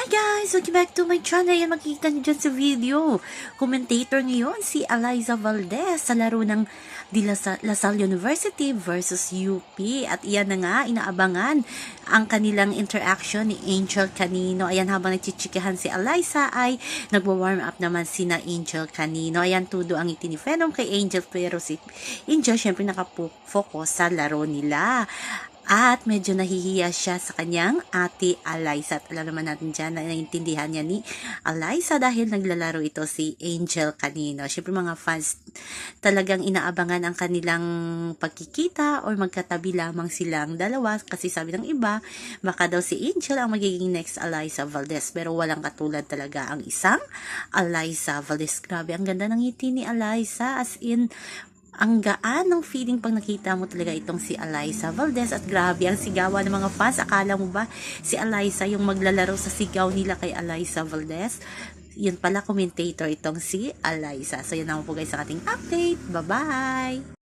Hi guys! Welcome back to my channel. Yan makikita niyo dyan sa video. Commentator ngayon si Eliza Valdez sa laro ng Di La La Salle University versus UP. At iyan na nga, inaabangan ang kanilang interaction ni Angel Canino. Ayan, habang nagchichikahan si Eliza ay nagwa-warm up naman si na Angel Canino. Ayan, tudo ang itinifenom kay Angel pero si Angel syempre nakafocus sa laro nila. At medyo nahihiya siya sa kanyang ate Eliza. At alam naman natin dyan na naintindihan niya ni Eliza dahil naglalaro ito si Angel kanino. Siyempre mga fans talagang inaabangan ang kanilang pagkikita or magkatabi lamang silang dalawa. Kasi sabi ng iba, baka daw si Angel ang magiging next Eliza Valdez. Pero walang katulad talaga ang isang Eliza Valdez. Grabe, ang ganda ng ngiti ni Eliza. As in, ang gaan ng feeling pag nakita mo talaga itong si Eliza Valdez at grabe ang sigawan ng mga fans. Akala mo ba si Eliza yung maglalaro sa sigaw nila kay Eliza Valdez? Yun pala commentator itong si Eliza. So yun naman po guys sa ating update. Bye-bye!